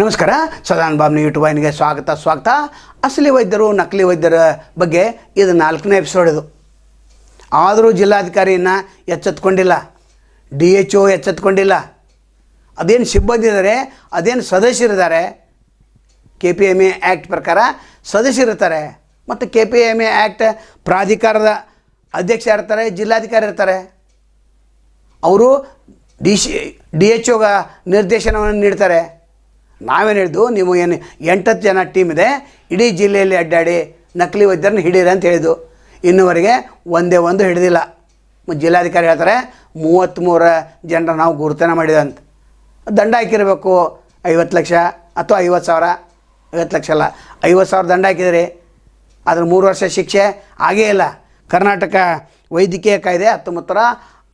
ನಮಸ್ಕಾರ, ಸದಾನ್ ಬಾಬ್ನ ಯೂಟ್ಯೂಬ್ ವಾಹಿನಿಗೆ ಸ್ವಾಗತ ಸ್ವಾಗತ. ಅಸಲಿ ವೈದ್ಯರು, ನಕಲಿ ವೈದ್ಯರ ಬಗ್ಗೆ ಇದು ನಾಲ್ಕನೇ ಎಪಿಸೋಡ್ ಇದು. ಆದರೂ ಜಿಲ್ಲಾಧಿಕಾರಿಯನ್ನು ಎಚ್ಚೆತ್ಕೊಂಡಿಲ್ಲ, ಡಿ ಎಚ್ ಒ ಎಚ್ಚೆತ್ಕೊಂಡಿಲ್ಲ. ಅದೇನು ಸಿಬ್ಬಂದಿ ಇದ್ದಾರೆ ಅದೇನು ಸದಸ್ಯರಿದ್ದಾರೆ K P M A act ಪ್ರಕಾರ ಸದಸ್ಯರಿರ್ತಾರೆ ಮತ್ತು K P M A act ಪ್ರಾಧಿಕಾರದ ಅಧ್ಯಕ್ಷ ಇರ್ತಾರೆ ಜಿಲ್ಲಾಧಿಕಾರಿ ಇರ್ತಾರೆ. ಅವರು ಡಿ ಸಿ, ಡಿ ಎಚ್ ಒಗ ನಿರ್ದೇಶನವನ್ನು ನೀಡ್ತಾರೆ. ನಾವೇನು ಹೇಳಿದ್ವು ನೀವು ಏನು ಎಂಟತ್ತು ಜನ ಟೀಮ್ ಇದೆ, ಇಡೀ ಜಿಲ್ಲೆಯಲ್ಲಿ ಅಡ್ಡಾಡಿ ನಕಲಿ ವೈದ್ಯರನ್ನ ಹಿಡೀರಿ ಅಂತ ಹೇಳಿದ್ದು. ಇನ್ನುವರೆಗೆ ಒಂದೇ ಒಂದು ಹಿಡಿದಿಲ್ಲ. ಜಿಲ್ಲಾಧಿಕಾರಿ ಹೇಳ್ತಾರೆ ಮೂವತ್ತ್ಮೂರು ಜನರ ನಾವು ಗುರುತನ ಮಾಡಿದೆ ಅಂತ. ದಂಡ ಹಾಕಿರಬೇಕು, ಐವತ್ತು ಲಕ್ಷ ಅಥವಾ ಐವತ್ತು ಸಾವಿರ. ಐವತ್ತು ಲಕ್ಷ ಅಲ್ಲ, ಐವತ್ತು ಸಾವಿರ ದಂಡ ಹಾಕಿದ್ರಿ. ಅದ್ರ ಮೂರು ವರ್ಷ ಶಿಕ್ಷೆ ಆಗೇ ಇಲ್ಲ. ಕರ್ನಾಟಕ ವೈದ್ಯಕೀಯ ಕಾಯ್ದೆ ಹತ್ತೊಂಬತ್ತರ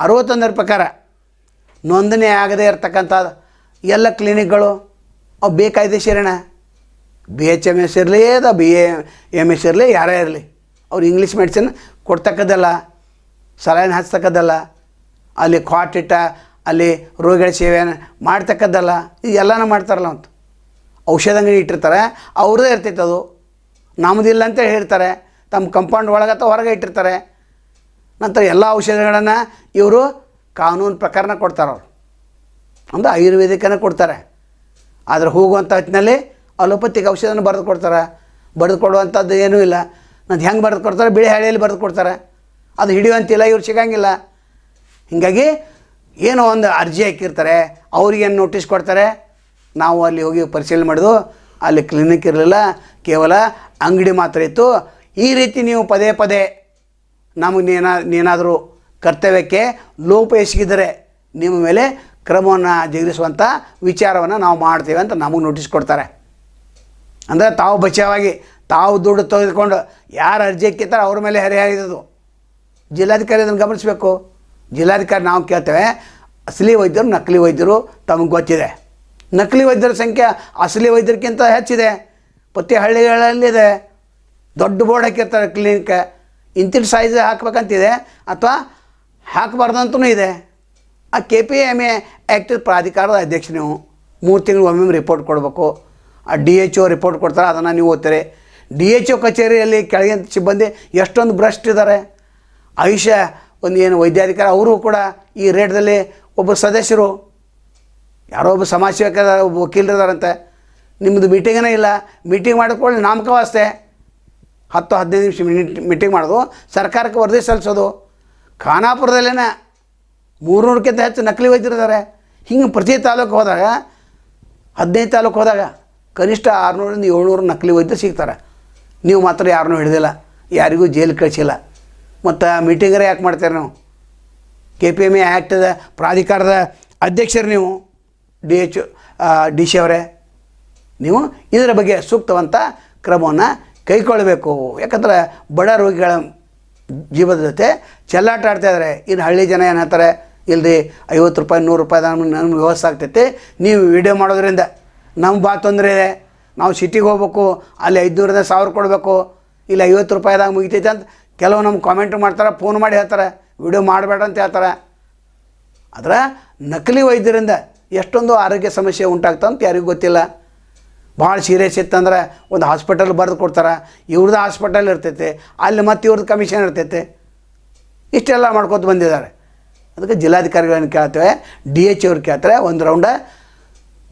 ಅರವತ್ತೊಂದರ ಪ್ರಕಾರ ನೋಂದಣಿ ಆಗದೇ ಇರತಕ್ಕಂಥ ಎಲ್ಲ ಕ್ಲಿನಿಕ್ಗಳು ಅವು ಬೇಕಾಯ್ದೆಶೀರಣ ಬಿ ಎಚ್ ಎಂ ಎಸ್ ಇರಲಿ ಅದ ಬಿ ಎ ಎಂ ಎಸ್ ಇರಲಿ, ಯಾರೇ ಇರಲಿ. ಅವ್ರು ಇಂಗ್ಲೀಷ್ ಮೆಡಿಸಿನ್ ಕೊಡ್ತಕ್ಕದ್ದಲ್ಲ ಸಲೈನ್ ಹಚ್ತಕ್ಕದ್ದಲ್ಲ, ಅಲ್ಲಿ ಕ್ವಾಟ್ ಇಟ್ಟ, ಅಲ್ಲಿ ರೋಗಿಗಳ ಸೇವೆ ಮಾಡ್ತಕ್ಕದ್ದಲ್ಲ ಎಲ್ಲನೂ ಮಾಡ್ತಾರಲ್ಲ ಅಂತ ಔಷಧ ಅಂಗಡಿ ಇಟ್ಟಿರ್ತಾರೆ, ಅವ್ರದ್ದೇ ಇರ್ತೈತೆ ಅದು. ನಮ್ಮದಿಲ್ಲ ಅಂತ ಹೇಳ್ತಾರೆ. ತಮ್ಮ ಕಂಪೌಂಡ್ ಒಳಗೆ ಅಥವಾ ಹೊರಗೆ ಇಟ್ಟಿರ್ತಾರೆ. ನಂತರ ಎಲ್ಲ ಔಷಧಗಳನ್ನು ಇವರು ಕಾನೂನು ಪ್ರಕಾರನ ಕೊಡ್ತಾರೆ ಅವರು ಅಂದರೆ ಆಯುರ್ವೇದಿಕನೇ ಕೊಡ್ತಾರೆ. ಆದರೆ ಹೋಗುವಂಥ ಹೊತ್ತಿನಲ್ಲಿ ಅಲೋಪತಿಗೆ ಔಷಧನ ಬರೆದು ಕೊಡ್ತಾರೆ. ಬರೆದು ಕೊಡುವಂಥದ್ದು ಏನೂ ಇಲ್ಲ. ನಂದು ಹೆಂಗೆ ಬರೆದು ಕೊಡ್ತಾರೆ? ಬಿಳಿ ಹಳೆಯಲ್ಲಿ ಬರೆದು ಕೊಡ್ತಾರೆ. ಅದು ಹಿಡಿಯುವಂತಿಲ್ಲ, ಇವ್ರು ಸಿಗಂಗಿಲ್ಲ. ಹೀಗಾಗಿ ಏನೋ ಒಂದು ಅರ್ಜಿ ಹಾಕಿರ್ತಾರೆ. ಅವ್ರಿಗೇನು ನೋಟಿಸ್ ಕೊಡ್ತಾರೆ? ನಾವು ಅಲ್ಲಿ ಹೋಗಿ ಪರಿಶೀಲನೆ ಮಾಡಿದ್ವು. ಅಲ್ಲಿ ಕ್ಲಿನಿಕ್ ಇರಲಿಲ್ಲ. ಕೇವಲ ಅಂಗಡಿ ಮಾತ್ರ ಇತ್ತು. ಈ ರೀತಿ ನೀವು ಪದೇ ಪದೇ ನಮಗೆ ನೀನ, ನೀನಾದರೂ ಕರ್ತವ್ಯಕ್ಕೆ ಲೋಪ ಎಸಗಿದರೆ ನಿಮ್ಮ ಮೇಲೆ ಕ್ರಮವನ್ನು ಜಗಿಸುವಂಥ ವಿಚಾರವನ್ನು ನಾವು ಮಾಡ್ತೇವೆ ಅಂತ ನಮಗೆ ನೋಟಿಸ್ ಕೊಡ್ತಾರೆ. ಅಂದರೆ ತಾವು ಬಚಾವಾಗಿ, ತಾವು ದುಡ್ಡು ತೆಗೆದುಕೊಂಡು ಯಾರು ಅರ್ಜಿ ಹಾಕಿರ್ತಾರೆ ಅವ್ರ ಮೇಲೆ ಹರಿಹರಿದು ಜಿಲ್ಲಾಧಿಕಾರಿ ಅದನ್ನು ಗಮನಿಸಬೇಕು. ಜಿಲ್ಲಾಧಿಕಾರಿ ನಾವು ಕೇಳ್ತೇವೆ, ಅಸಲಿ ವೈದ್ಯರು, ನಕಲಿ ವೈದ್ಯರು ತಮಗೆ ಗೊತ್ತಿದೆ. ನಕಲಿ ವೈದ್ಯರ ಸಂಖ್ಯೆ ಅಸಲಿ ವೈದ್ಯರಿಗಿಂತ ಹೆಚ್ಚಿದೆ. ಪ್ರತಿ ಹಳ್ಳಿಗಳಲ್ಲಿದೆ ದೊಡ್ಡ ಬೋರ್ಡ್ ಹಾಕಿರ್ತಾರೆ ಕ್ಲಿನಿಕ್ ಇಂತಿಷ್ಟು ಸೈಜ್ ಹಾಕ್ಬೇಕಂತಿದೆ. ಅಥವಾ ಹಾಕಬಾರ್ದಂತೂ ಇದೆ. ಆ K P M A act ಪ್ರಾಧಿಕಾರದ ಅಧ್ಯಕ್ಷ ನೀವು. ಮೂರು ತಿಂಗಳು ಒಮ್ಮೊಮ್ಮೆ ರಿಪೋರ್ಟ್ ಕೊಡಬೇಕು. ಆ ಡಿ ಎಚ್ ಒ ರಿಪೋರ್ಟ್ ಕೊಡ್ತಾರೆ, ಅದನ್ನು ನೀವು ಓದ್ತೀರಿ. ಡಿ ಎಚ್ ಒ ಕಚೇರಿಯಲ್ಲಿ ಕೆಳಗಿನ ಸಿಬ್ಬಂದಿ ಎಷ್ಟೊಂದು ಭ್ರಷ್ಟ ಇದ್ದಾರೆ ಆಯುಷ ಒಂದು ಏನು ವೈದ್ಯಾಧಿಕಾರಿ, ಅವರು ಕೂಡ ಈ ರೇಟ್ದಲ್ಲಿ ಒಬ್ಬ ಸದಸ್ಯರು. ಯಾರೋ ಒಬ್ಬ ಸಮಾಜ ಸೇವಕ ಒಬ್ಬ ವಕೀಲರಿದಾರಂತೆ ನಿಮ್ಮದು ಮೀಟಿಂಗನೇ ಇಲ್ಲ. ಮೀಟಿಂಗ್ ಮಾಡಿಕೊಳ್ಳಿ ನಾಮಕವಾಸ್ತೆ. ಹತ್ತು ಹದಿನೈದು ನಿಮಿಷ ಮೀಟಿಂಗ್ ಮಾಡೋದು. ಸರ್ಕಾರಕ್ಕೆ ವರದಿ ಸಲ್ಲಿಸೋದು. ಖಾನಾಪುರದಲ್ಲೇನೆ ಮೂರುನೂರಕ್ಕಿಂತ ಹೆಚ್ಚು ನಕಲಿ ವೈದ್ಯರಿದ್ದಾರೆ. ಹಿಂಗೆ ಪ್ರತಿ ತಾಲೂಕು ಹೋದಾಗ, ಹದಿನೈದು ತಾಲೂಕು ಹೋದಾಗ ಕನಿಷ್ಠ ಆರುನೂರಿಂದ ಏಳ್ನೂರು ನಕಲಿ ವೈದ್ಯರು ಸಿಗ್ತಾರೆ. ನೀವು ಮಾತ್ರ ಯಾರನ್ನೂ ಹಿಡಿದಿಲ್ಲ, ಯಾರಿಗೂ ಜೈಲು ಕಳಿಸಿಲ್ಲ. ಮತ್ತು ಮೀಟಿಂಗರೇ ಯಾಕೆ ಮಾಡ್ತೀರಿ ನೀವು? ಕೆ ಪಿ ಎಂ ಎ ಆ್ಯಕ್ಟದ ಪ್ರಾಧಿಕಾರದ ಅಧ್ಯಕ್ಷರು ನೀವು, ಡಿ ಎಚ್ ಡಿ ಸಿ ಅವರೇ. ನೀವು ಇದರ ಬಗ್ಗೆ ಸೂಕ್ತವಂತ ಕ್ರಮವನ್ನು ಕೈಗೊಳ್ಳಬೇಕು. ಯಾಕಂದ್ರೆ ಬಡ ರೋಗಿಗಳ ಜೀವದ ಜೊತೆ ಚೆಲ್ಲಾಟ ಆಡ್ತಾ ಇದ್ದಾರೆ ಇನ್ನು ಹಳ್ಳಿ ಜನ ಏನು ಹೇಳ್ತಾರೆ? ಇಲ್ರಿ, ಐವತ್ತು ರೂಪಾಯಿ, ನೂರು ರೂಪಾಯಿ ನಮ್ಗೆ ವ್ಯವಸ್ಥೆ ಆಗ್ತೈತೆ. ನೀವು ವಿಡಿಯೋ ಮಾಡೋದ್ರಿಂದ ನಮ್ಮ ಭಾಳ ತೊಂದರೆ ಇದೆ. ನಾವು ಸಿಟಿಗೆ ಹೋಗ್ಬೇಕು, ಅಲ್ಲಿ ಐದುನೂರಿಂದ ಸಾವಿರ ಕೊಡಬೇಕು, ಇಲ್ಲ ಐವತ್ತು ರೂಪಾಯಿದಾಗ ಮುಗಿತೈತೆ ಅಂತ ಕೆಲವು ನಮ್ಗೆ ಕಾಮೆಂಟ್ ಮಾಡ್ತಾರೆ ಫೋನ್ ಮಾಡಿ ಹೇಳ್ತಾರೆ. ವಿಡಿಯೋ ಮಾಡಬೇಡ ಅಂತ ಹೇಳ್ತಾರೆ. ಆದರೆ ನಕಲಿ ವೈದ್ಯರಿಂದ ಎಷ್ಟೊಂದು ಆರೋಗ್ಯ ಸಮಸ್ಯೆ ಉಂಟಾಗ್ತ ಅಂತ ಯಾರಿಗೂ ಗೊತ್ತಿಲ್ಲ. ಭಾಳ ಸೀರಿಯಸ್ ಇತ್ತಂದ್ರೆ ಒಂದು ಹಾಸ್ಪಿಟಲ್ ಬರೆದು ಕೊಡ್ತಾರೆ. ಇವ್ರದ್ದು ಹಾಸ್ಪಿಟಲ್ ಇರ್ತೈತೆ, ಅಲ್ಲಿ ಮತ್ತೆ ಇವ್ರದ್ದು ಕಮಿಷನ್ ಇರ್ತೈತೆ. ಇಷ್ಟೆಲ್ಲ ಮಾಡ್ಕೊತ ಬಂದಿದ್ದಾರೆ. ಅದಕ್ಕೆ ಜಿಲ್ಲಾಧಿಕಾರಿಗಳನ್ನು ಕೇಳ್ತೇವೆ? ಡಿ ಎಚ್ ಅವ್ರು ಕೇಳ್ತಾರೆ, ಒಂದು ರೌಂಡ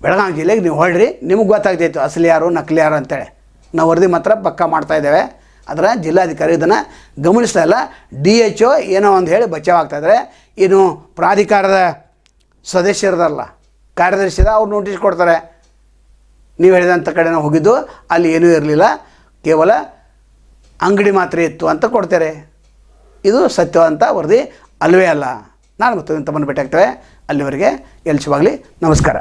ಬೆಳಗಾವಿ ಜಿಲ್ಲೆಗೆ ನೀವು ಹೊಳ್ರಿ ನಿಮಗೆ ಗೊತ್ತಾಗ್ತೈತು ಅಸಲಿ ಯಾರು, ನಕಲಿ ಯಾರು ಅಂತೇಳಿ. ನಾವು ವರದಿ ಮಾತ್ರ ಪಕ್ಕ ಮಾಡ್ತಾ ಇದ್ದೇವೆ. ಅದರ ಜಿಲ್ಲಾಧಿಕಾರಿ ಇದನ್ನು ಗಮನಿಸ್ತಾ ಇಲ್ಲ. ಡಿ ಎಚ್ ಒ ಏನೋ ಒಂದು ಹೇಳಿ ಬಚಾವಾಗ್ತಾಯಿದ್ದಾರೆ ಇನ್ನು ಪ್ರಾಧಿಕಾರದ ಸದಸ್ಯರದಲ್ಲ ಕಾರ್ಯದರ್ಶಿದ ಅವ್ರು ನೋಟಿಸ್ ಕೊಡ್ತಾರೆ. ನೀವು ಹೇಳಿದಂಥ ಕಡೆ ನಾವು ಹೋಗಿದ್ದು, ಅಲ್ಲಿ ಏನೂ ಇರಲಿಲ್ಲ. ಕೇವಲ ಅಂಗಡಿ ಮಾತ್ರ ಇತ್ತು ಅಂತ ಕೊಡ್ತಾರೆ. ಇದು ಸತ್ಯವಂತ ವರದಿ ಅಲ್ಲವೇ ಅಲ್ಲ. ನಾನು ಮತ್ತು ತಮ್ಮನ್ನು ಭೇಟಿಯಾಗ್ತೇವೆ ಅಲ್ಲಿವರೆಗೆ ಅಲ್ಲಿವರೆಗೆ ಶುಭಾಗಲಿ ನಮಸ್ಕಾರ.